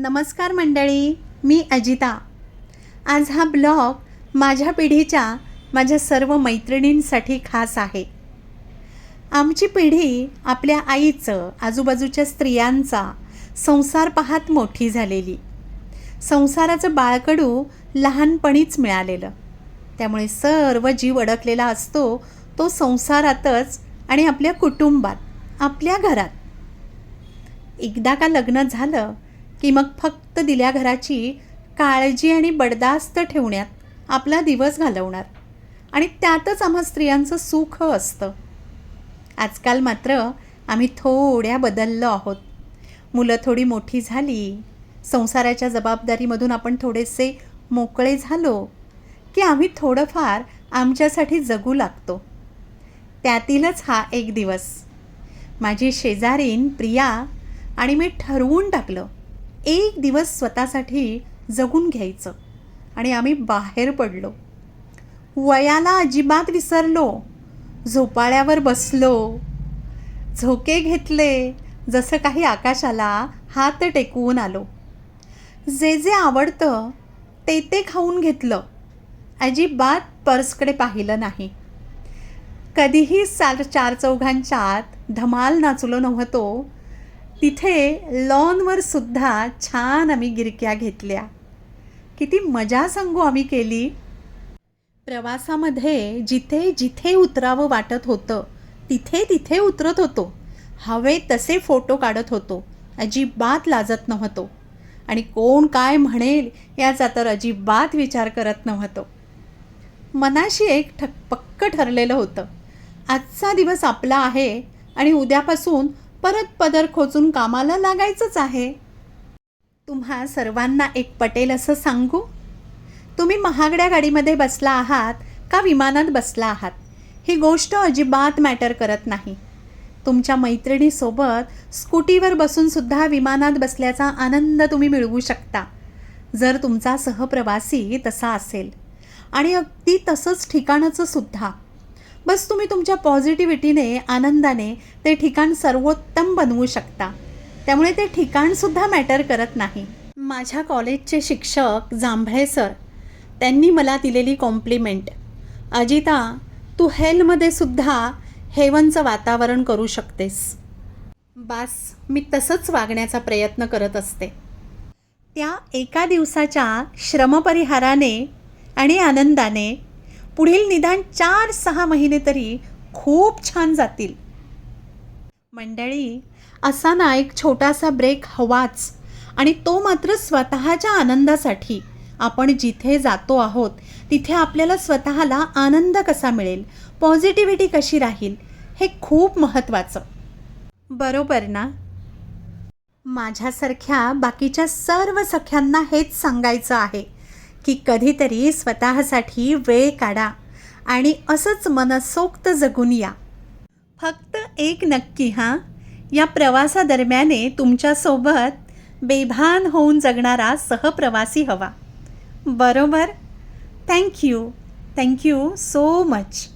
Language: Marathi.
नमस्कार मंडळी मी अजिता. आज हा ब्लॉग माझ्या पिढीच्या माझ्या सर्व मैत्रिणींसाठी खास आहे. आमची पिढी आपल्या आईचं आजूबाजूच्या स्त्रियांचा संसार पाहत मोठी झालेली. संसाराचं बाळकडू लहानपणीच मिळालेलं. त्यामुळे सर्व जीव अडकलेला असतो तो संसारातच आणि आपल्या कुटुंबात आपल्या घरात. एकदा का लग्न झालं की मग फक्त दिल्या घराची काळजी आणि बडदास्त ठेवण्यात आपला दिवस घालवणार. आणि त्यातच आम्हा स्त्रियांचं सुख असतं. आजकाल मात्र आम्ही थोड्या बदललो आहोत. मुलं थोडी मोठी झाली. संसाराच्या जबाबदारीमधून आपण थोडेसे मोकळे झालो की आम्ही थोडंफार आमच्यासाठी जगू लागतो. त्यातीलच हा एक दिवस. माझी शेजारीन प्रिया आणि मी ठरवून टाकलं एक दिवस स्वतःसाठी जगून घ्यायचं. आणि आम्ही बाहेर पडलो. वयाला अजिबात विसरलो. झोपाळ्यावर बसलो. झोके घेतले. जसं काही आकाशाला हात टेकवून आलो. जे जे आवडतं ते ते खाऊन घेतलं. अजिबात पर्सकडे पाहिलं नाही. कधीही सार चार चौघांच्या आत धमाल नाचलो नव्हतो. तिथे लॉनवर सुद्धा छान आम्ही गिरक्या घेतल्या. किती मजा सांगू आम्ही केली. प्रवासामध्ये जिथे जिथे उतरावं वाटत होतं तिथे तिथे उतरत होतो. हवे तसे फोटो काढत होतो. अजिबात लाजत नव्हतो. आणि कोण काय म्हणेल याचा तर अजिबात विचार करत नव्हतो. मनाशी एक ठक पक्क ठरलेलं होतं. आजचा दिवस आपला आहे आणि उद्यापासून परत पदर खोचून कामाला लागायचंच आहे. तुम्हा सर्वांना एक पटेल असं सांगू? तुम्ही महागड्या गाडीमध्ये बसला आहात का विमानात बसला आहात? ही गोष्ट अजिबात मॅटर करत नाही. तुमच्या मैत्रिणीसोबत स्कूटीवर बसूनसुद्धा विमानात बसल्याचा आनंद तुम्ही मिळवू शकता. जर तुमचा सहप्रवासी तसा असेल. आणि अगदी तसंच ठिकाणाचं सुद्धा. बस तुम्ही तुमच्या पॉझिटिव्हिटीने आनंदाने ते ठिकाण सर्वोत्तम बनवू शकता. त्यामुळे ते ठिकाणसुद्धा मॅटर करत नाही. माझ्या कॉलेजचे शिक्षक जांभळे सर त्यांनी मला दिलेली कॉम्प्लिमेंट अजिता तू हेलमध्ये सुद्धा हेवनचं वातावरण करू शकतेस. बास मी तसंच वागण्याचा प्रयत्न करत असते. त्या एका दिवसाच्या श्रमपरिहाराने आणि आनंदाने पुढील निदान चार सहा महिने तरी खूप छान जातील. मंडळी असा ना एक छोटासा ब्रेक हवाच आणि तो मात्र स्वतःच्या आनंदासाठी आपण जिथे जातो आहोत तिथे आपल्याला स्वतःला आनंद कसा मिळेल पॉझिटिव्हिटी कशी राहील हे खूप महत्त्वाचं. बरोबर ना? माझ्यासारख्या बाकीच्या सर्व सख्यांना हेच सांगायचं आहे. की कधीतरी स्वतःसाठी वेळ काढा आणि असंच मनसोक्त जगून या. फक्त एक नक्की हां? या प्रवासादरम्याने तुमच्यासोबत बेभान होऊन जगणारा सहप्रवासी हवा. बरोबर? Thank you thank you so much